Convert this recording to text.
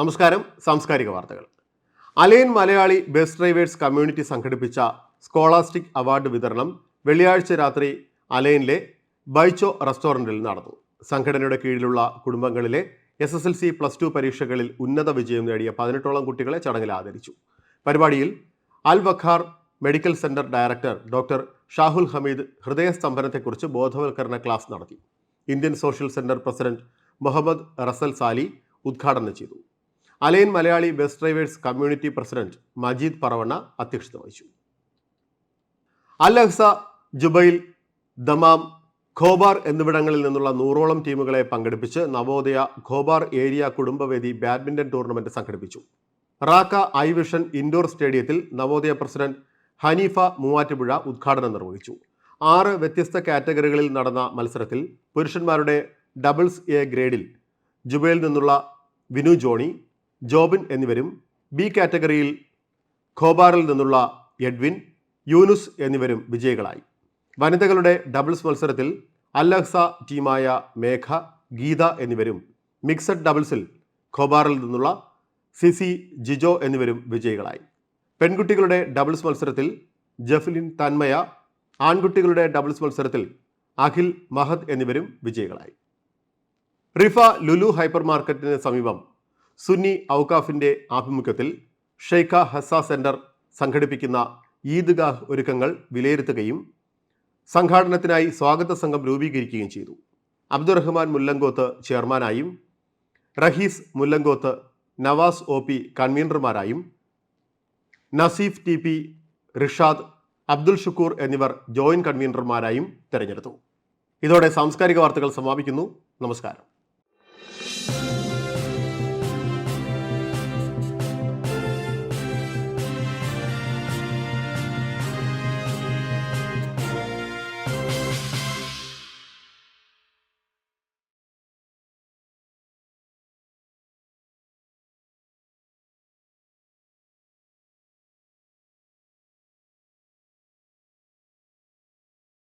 നമസ്കാരം സാംസ്കാരിക വാർത്തകൾ. അലയൻ മലയാളി ബസ് ഡ്രൈവേഴ്സ് കമ്മ്യൂണിറ്റി സംഘടിപ്പിച്ച സ്കോളാസ്റ്റിക് അവാർഡ് വിതരണം വെള്ളിയാഴ്ച രാത്രി അലയനിലെ ബൈച്ചോ റെസ്റ്റോറന്റിൽ നടന്നു. സംഘടനയുടെ കീഴിലുള്ള കുടുംബങ്ങളിലെ S S L C plus two പരീക്ഷകളിൽ ഉന്നത വിജയം നേടിയ പതിനെട്ടോളം കുട്ടികളെ ചടങ്ങിൽ ആദരിച്ചു. പരിപാടിയിൽ Al Waqar medical centre director doctor Shahul Hameed ഹൃദയസ്തംഭനത്തെക്കുറിച്ച് ബോധവൽക്കരണ ക്ലാസ് നടത്തി. Indian social centre president Muhammad Rasal Sali ഉദ്ഘാടനം ചെയ്തു. അലയൻ Malayali bus drivers community president Majeed Paravanna അധ്യക്ഷത വഹിച്ചു. Al Ahsa Jubail Dammam Khobar എന്നിവിടങ്ങളിൽ നിന്നുള്ള നൂറോളം ടീമുകളെ പങ്കെടുപ്പിച്ച് നവോദയ ഖോബാർ ഏരിയ കുടുംബവേദി ബാഡ്മിന്റൺ ടൂർണമെന്റ് സംഘടിപ്പിച്ചു. റാക്ക ഐ വിഷൻ ഇൻഡോർ സ്റ്റേഡിയത്തിൽ നവോദയ പ്രസിഡന്റ് ഹനീഫ മൂവാറ്റുപുഴ ഉദ്ഘാടനം നിർവഹിച്ചു. ആറ് വ്യത്യസ്ത കാറ്റഗറികളിൽ നടന്ന മത്സരത്തിൽ പുരുഷന്മാരുടെ ഡബിൾസ് എ ഗ്രേഡിൽ ജുബൈൽ നിന്നുള്ള വിനു ജോണി ജോബിൻ എന്നിവരും ബി കാറ്റഗറിയിൽ ഖോബാറിൽ നിന്നുള്ള എഡ്വിൻ യൂനുസ് എന്നിവരും വിജയികളായി. വനിതകളുടെ ഡബിൾസ് മത്സരത്തിൽ അല്ലഹ്സ ടീമായ മേഘ ഗീത എന്നിവരും മിക്സഡ് ഡബിൾസിൽ ഖോബാറിൽ നിന്നുള്ള സിസി ജിജോ എന്നിവരും വിജയികളായി. പെൺകുട്ടികളുടെ ഡബിൾസ് മത്സരത്തിൽ ജഫ്ലിൻ തന്മയ ആൺകുട്ടികളുടെ ഡബിൾസ് മത്സരത്തിൽ അഖിൽ മഹദ് എന്നിവരും വിജയികളായി. റിഫ ലുലു ഹൈപ്പർ മാർക്കറ്റിന് സമീപം സുന്നി ഔക്കാഫിന്റെ ആഭിമുഖ്യത്തിൽ ഷെയ്ഖ ഹസ സെന്റർ സംഘടിപ്പിക്കുന്ന ഈദ്ഗാഹ് ഒരുക്കങ്ങൾ വിലയിരുത്തുകയും സംഘാടനത്തിനായി സ്വാഗത സംഘം രൂപീകരിക്കുകയും ചെയ്തു. അബ്ദുറഹ്മാൻ മുല്ലങ്കോത്ത് ചെയർമാനായും റഹീസ് മുല്ലങ്കോത്ത് നവാസ് ഒ പി കൺവീനർമാരായും നസീഫ് ടി പി റിഷാദ് അബ്ദുൽ ഷുക്കൂർ എന്നിവർ ജോയിന്റ് കൺവീനർമാരായും തിരഞ്ഞെടുത്തു. ഇതോടെ സാംസ്കാരിക വാർത്തകൾ സമാപിക്കുന്നു. നമസ്കാരം.